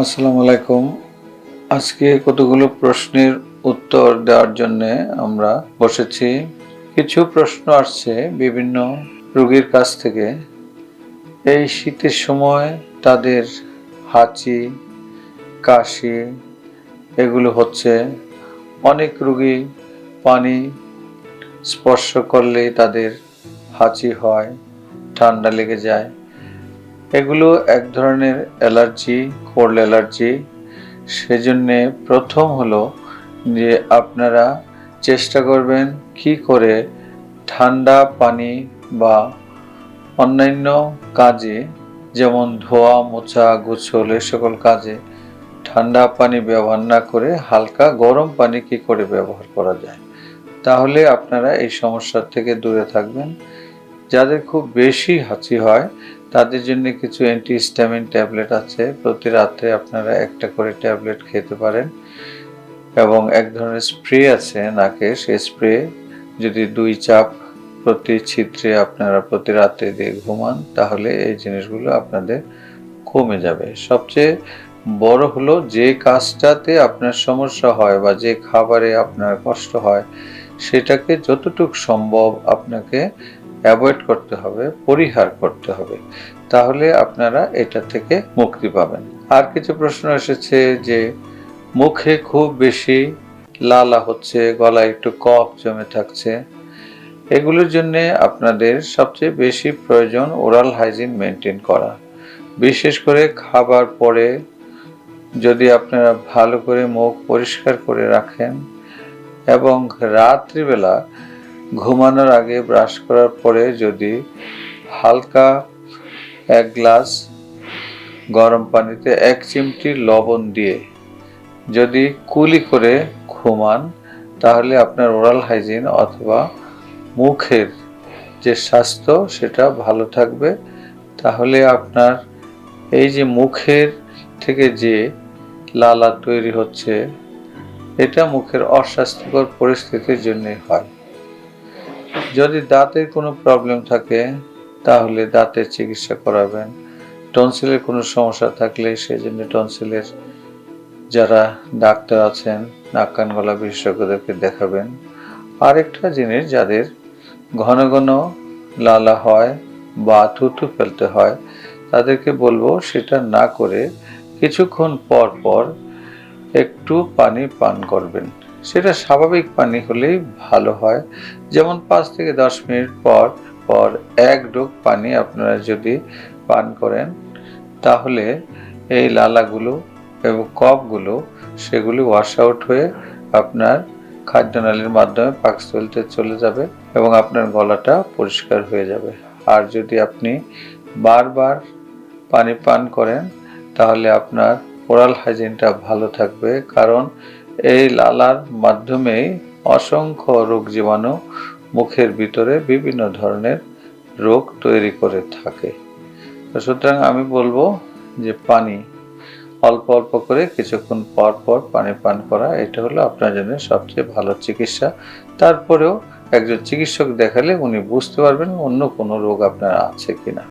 আসসালামু আলাইকুম। আজকে কতগুলো প্রশ্নের উত্তর দেওয়ার জন্য আমরা বসেছি। কিছু প্রশ্ন আসছে বিভিন্ন রোগীর কাছ থেকে। এই শীতের সময় তাদের হাঁচি, কাশি এগুলো হচ্ছে। অনেক রোগী পানি স্পর্শ করলেই তাদের হাঁচি হয়, ঠান্ডা লেগে যায়। এগুলো এক ধরনের অ্যালার্জি, কোল্ড অ্যালার্জি। সেজন্যে প্রথম হলো যে আপনারা চেষ্টা করবেন কি করে ঠান্ডা পানি বা অন্যান্য কাজে, যেমন ধোয়া, মোছা গোছল এ সকল কাজে ঠান্ডা পানি ব্যবহার না করে হালকা গরম পানি কি করে ব্যবহার করা যায়। তাহলে আপনারা এই সমস্যার থেকে দূরে থাকবেন। যাদের খুব বেশি হাঁচি হয় তাদের জন্য কিছু অ্যান্টিহিস্টামিন ট্যাবলেট আছে। প্রতি রাত্রে আপনারা একটা করে ট্যাবলেট খেতে পারেন। এবং এক ধরনের স্প্রে আছে নাকে, সেই স্প্রে যদি দুই চাপ প্রতি ছিদ্রে আপনারা প্রতি রাত্রে দিয়ে ঘুমান, তাহলে এই জিনিসগুলো আপনাদের কমে যাবে। সবচেয়ে বড় হলো যে কাজটাতে আপনার সমস্যা হয় বা যে খাবারে আপনার কষ্ট হয়, সেটাকে যতটুকু সম্ভব আপনাকে অ্যাভয়েড করতে হবে, পরিহার করতে হবে। তাহলে আপনারা এটা থেকে মুক্তি পাবেন। আর কিছু প্রশ্ন এসেছে যে, মুখে খুব বেশি লালা হচ্ছে, গলায় একটু কফ জমে থাকছে। এগুলোর জন্য আপনাদের সবচেয়ে বেশি প্রয়োজন ওরাল হাইজিন মেনটেন করা। বিশেষ করে খাবার পরে যদি আপনারা ভালো করে মুখ পরিষ্কার করে রাখেন এবং রাত্রিবেলা ঘুমানোর আগে ব্রাশ করার পরে যদি হালকা এক গ্লাস গরম পানিতে এক চিমটি লবণ দিয়ে যদি কুলি করে ঘুমান, তাহলে আপনার ওরাল হাইজিন অথবা মুখের যে স্বাস্থ্য, সেটা ভালো থাকবে। তাহলে আপনার এই যে মুখের থেকে যে লালা তৈরি হচ্ছে, এটা মুখের অস্বাস্থ্যকর পরিস্থিতির জন্যই হয়। যদি দাঁতের কোনো প্রবলেম থাকে, তাহলে দাঁতের চিকিৎসা করাবেন। টনসিলের কোনো সমস্যা থাকলে সেজন্য টনসিলের যারা ডাক্তার আছেন, নাক কান গলা বিশেষজ্ঞদেরকে দেখাবেন। আরেকটা জিনিস, যাদের ঘন ঘন লালা হয় বা থুতু ফেলতে হয়, তাদেরকে বলব সেটা না করে কিছুক্ষণ পর পর একটু পানি পান করবেন। সেটা স্বাভাবিক পানি হলেই ভালো হয়। যেমন পাঁচ থেকে দশ মিনিট পর পর এক ডোক পানি আপনারা যদি পান করেন, তাহলে এই লালাগুলো এবং কফগুলো সেগুলি ওয়াশ আউট হয়ে আপনার খাদ্যনালীর মাধ্যমে পাকস্থলিতে চলে যাবে এবং আপনার গলাটা পরিষ্কার হয়ে যাবে। আর যদি আপনি বারবার পানি পান করেন, তাহলে আপনার ওরাল হাইজিনটা ভালো থাকবে। কারণ এই লালার মাধ্যমেই অসংখ্য রোগ জীবাণু মুখের ভিতরে বিভিন্ন ধরনের রোগ তৈরি করে থাকে। সুতরাং আমি বলব যে পানি, অল্প অল্প করে কিছুক্ষণ পর পর পানি পান করা, এটা হলো আপনার জন্য সবচেয়ে ভালো চিকিৎসা। তারপরেও একজন চিকিৎসক দেখালে উনি বুঝতে পারবেন অন্য কোনো রোগ আপনার আছে কিনা।